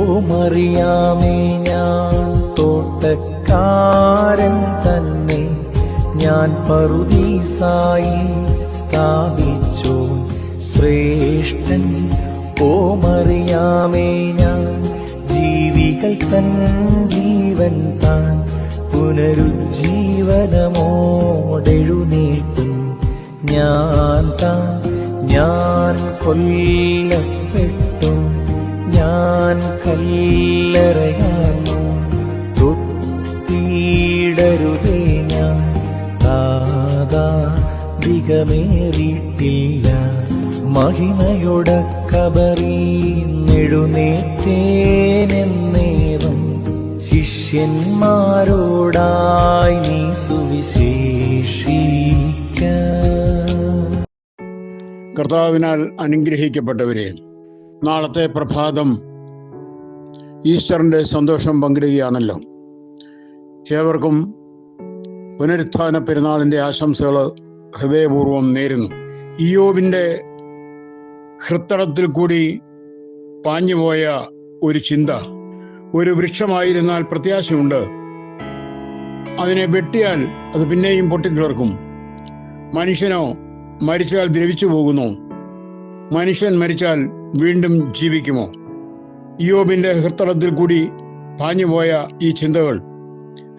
മറിയാമേ ഞാൻ തോട്ടക്കാരൻ തന്നെ. ഞാൻ പറുദീസായി സ്ഥാപിച്ചു. ശ്രേഷ്ഠൻ ഓമറിയാമേ മറിയാമേ ഞാൻ. ജീവികൾ തൻ ജീവൻ താൻ. പുനരുജ്ജീവനമോടെഴുന്നേറ്റും. ഞാൻ താൻ ഞാൻ കൊല്ലപ്പെട്ടു. കല്ലറയാന്നു തൊത്തിയിടരുതേ ഞാൻ. താതാ ദിഗമേറിയിട്ടില്ല. മഹിമയുടെ കബറി നെടുന്നേറ്റേനെന്നേറും ശിഷ്യന്മാരോടായി നീ സുവിശേഷിക്ക. കർത്താവിനാൽ അനുഗ്രഹിക്കപ്പെട്ടവരെ നാളത്തെ പ്രഭാതം ഈസ്റ്ററിന്റെ സന്തോഷം പങ്കിടുകയാണല്ലോ. ഏവർക്കും പുനരുത്ഥാന പെരുന്നാളിന്റെ ആശംസകൾ ഹൃദയപൂർവം നേരുന്നു. ഇയോബിന്റെ ഹൃത്തടത്തിൽ കൂടി പാഞ്ഞുപോയ ഒരു ചിന്ത ഒരു വൃക്ഷമായിരുന്നാൽ പ്രത്യാശയുണ്ട്. അതിനെ വെട്ടിയാൽ അത് പിന്നെയും പൊട്ടിക്കിളർക്കും. മനുഷ്യനോ മരിച്ചാൽ ദ്രവിച്ചു പോകുന്നു മനുഷ്യൻ മരിച്ചാൽ വീണ്ടും ജീവിക്കുമോ? ഇയോബിന്റെ ഹൃത്തളത്തിൽ കൂടി പാഞ്ഞുപോയ ഈ ചിന്തകൾ.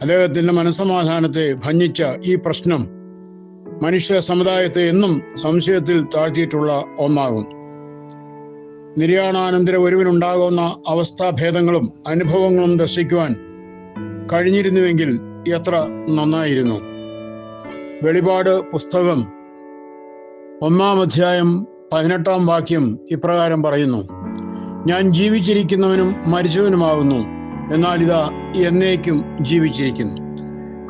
അദ്ദേഹത്തിന്റെ മനസ്സമാധാനത്തെ ഭഞ്ഞിച്ച ഈ പ്രശ്നം മനുഷ്യ സമുദായത്തെ എന്നും സംശയത്തിൽ താഴ്ത്തിയിട്ടുള്ള ഒന്നാകും. നിര്യാണാനന്തര ഒരുവിനുണ്ടാകുന്ന അവസ്ഥാഭേദങ്ങളും അനുഭവങ്ങളും ദർശിക്കുവാൻ കഴിഞ്ഞിരുന്നുവെങ്കിൽ എത്ര നന്നായിരുന്നു. വെളിപാട് പുസ്തകം ഒന്നാം അധ്യായം പതിനെട്ടാം വാക്യം ഇപ്രകാരം പറയുന്നു. ഞാൻ ജീവിച്ചിരിക്കുന്നവനും മരിച്ചവനുമാകുന്നു എന്നാൽ ഇതാ എന്നേക്കും ജീവിച്ചിരിക്കുന്നു.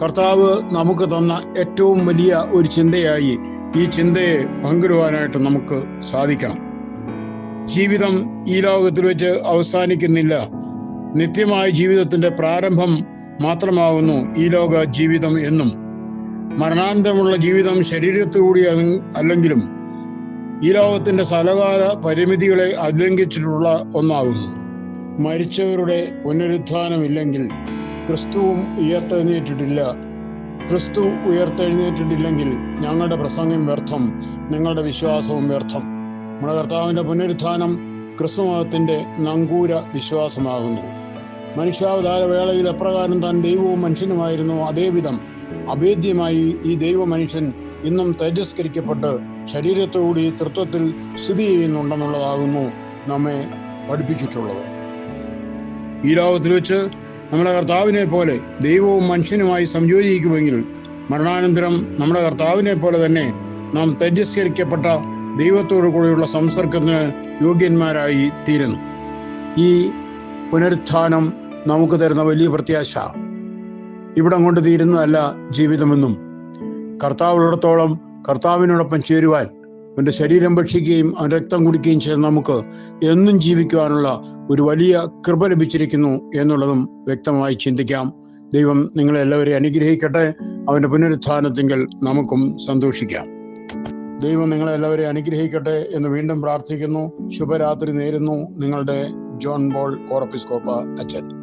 കർത്താവ് നമുക്ക് തന്ന ഏറ്റവും വലിയ ഒരു ചിന്തയായി ഈ ചിന്തയെ പങ്കിടുവാനായിട്ട് നമുക്ക് സാധിക്കണം. ജീവിതം ഈ ലോകത്തിൽ വെച്ച് അവസാനിക്കുന്നില്ല. നിത്യമായ ജീവിതത്തിന്റെ പ്രാരംഭം മാത്രമാകുന്നു ഈ ലോക ജീവിതം എന്നും. മരണാന്തരമുള്ള ജീവിതം ശരീരത്തിലൂടെ അല്ലെങ്കിലും ഈ ലോകത്തിന്റെ സ്ഥലകാല പരിമിതികളെ അതിലംഘിച്ചിട്ടുള്ള ഒന്നാകുന്നു. മരിച്ചവരുടെ പുനരുത്ഥാനമില്ലെങ്കിൽ ക്രിസ്തുവും ഉയർത്തെഴുന്നേറ്റിട്ടില്ല. ക്രിസ്തു ഉയർത്തെഴുന്നേറ്റിട്ടില്ലെങ്കിൽ ഞങ്ങളുടെ പ്രസംഗം വ്യർത്ഥം നിങ്ങളുടെ വിശ്വാസവും വ്യർത്ഥം. നമ്മുടെ കർത്താവിന്റെ പുനരുത്ഥാനം ക്രിസ്തുമതത്തിന്റെ നങ്കൂര വിശ്വാസമാകുന്നു. മനുഷ്യാവതാര വേളയിൽ എപ്രകാരം താൻ ദൈവവും മനുഷ്യനുമായിരുന്നു അതേവിധം അഭേദ്യമായി ഈ ദൈവ മനുഷ്യൻ ഇന്നും തേജസ്കരിക്കപ്പെട്ട് ശരീരത്തോടുകൂടി തൃത്വത്തിൽ സ്ഥിതി ചെയ്യുന്നുണ്ടെന്നുള്ളതാകുന്നു നമ്മെ പഠിപ്പിച്ചിട്ടുള്ളത്. ഈ ലോകത്തിൽ വെച്ച് നമ്മുടെ കർത്താവിനെ പോലെ ദൈവവും മനുഷ്യനുമായി സംയോജിക്കുമെങ്കിൽ മരണാനന്തരം നമ്മുടെ കർത്താവിനെ പോലെ തന്നെ നാം തേജസ്കരിക്കപ്പെട്ട ദൈവത്തോടു കൂടെയുള്ള സംസർഗത്തിന് യോഗ്യന്മാരായി തീരുന്നു. ഈ പുനരുത്ഥാനം നമുക്ക് തരുന്ന വലിയ പ്രത്യാശ. ഇവിടം കൊണ്ട് തീരുന്നതല്ല ജീവിതമെന്നും കർത്താവുള്ളിടത്തോളം കർത്താവിനോടൊപ്പം ചേരുവാൻ അവന്റെ ശരീരം ഭക്ഷിക്കുകയും അവൻ രക്തം കുടിക്കുകയും ചെയ്ത് നമുക്ക് എന്നും ജീവിക്കുവാനുള്ള ഒരു വലിയ കൃപ ലഭിച്ചിരിക്കുന്നു എന്നുള്ളതും വ്യക്തമായി ചിന്തിക്കാം. ദൈവം നിങ്ങളെ എല്ലാവരെയും അനുഗ്രഹിക്കട്ടെ. അവന്റെ പുനരുത്ഥാനത്തിങ്കൽ നമുക്കും സന്തോഷിക്കാം. ദൈവം നിങ്ങളെ എല്ലാവരെയും അനുഗ്രഹിക്കട്ടെ എന്ന് വീണ്ടും പ്രാർത്ഥിക്കുന്നു. ശുഭരാത്രി നേരുന്നു. നിങ്ങളുടെ ജോൺ ബോൾ കോറപ്പിസ്കോപ്പ അച്ഛൻ.